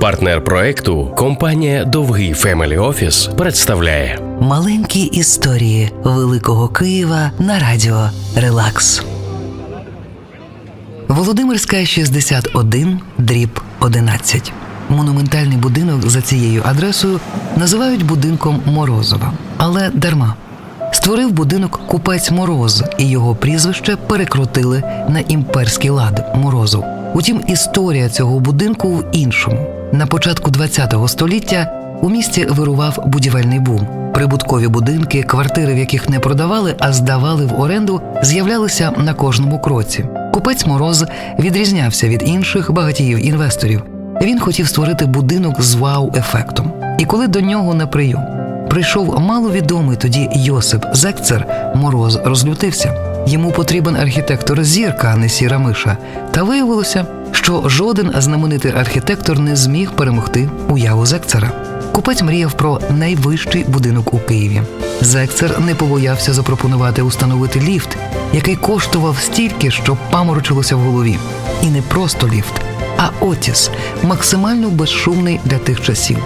Партнер проекту компанія Довгий Фемелі Офіс представляє Маленькі історії Великого Києва на радіо Релакс. Володимирська 61, дріб 11. Монументальний будинок за цією адресою називають будинком Морозова. Але дарма. Створив будинок купець Мороз, і його прізвище перекрутили на імперський лад Морозов. Утім, історія цього будинку в іншому. На початку ХХ століття у місті вирував будівельний бум. Прибуткові будинки, квартири, в яких не продавали, а здавали в оренду, з'являлися на кожному кроці. Купець Мороз відрізнявся від інших багатіїв інвесторів. Він хотів створити будинок з вау-ефектом. І коли до нього на прийом прийшов маловідомий тоді Йосип Зекцер, Мороз розлютився. Йому потрібен архітектор зірка, а не сіра миша. Та виявилося, що жоден знаменитий архітектор не зміг перемогти уяву Зекцера. Купець мріяв про найвищий будинок у Києві. Зекцер не побоявся запропонувати установити ліфт, який коштував стільки, що паморочилося в голові. І не просто ліфт, а Отіс максимально безшумний для тих часів.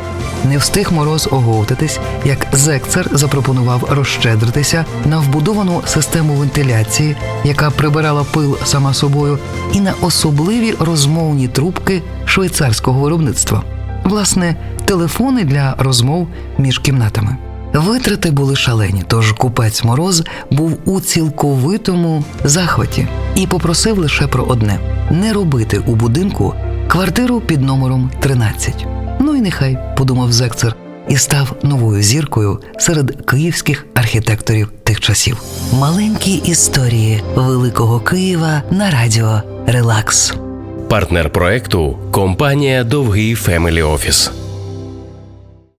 Не встиг мороз оговтатись, як Зекцер запропонував розщедритися на вбудовану систему вентиляції, яка прибирала пил сама собою, і на особливі розмовні трубки швейцарського виробництва. Власне, телефони для розмов між кімнатами. Витрати були шалені, тож купець Мороз був у цілковитому захваті і попросив лише про одне: не робити у будинку квартиру під номером 13. Ну і нехай, подумав Зекцер, і став новою зіркою серед київських архітекторів тих часів. Маленькі історії Великого Києва на радіо Релакс. партнер проекту компанія Довгий Фемелі Офіс.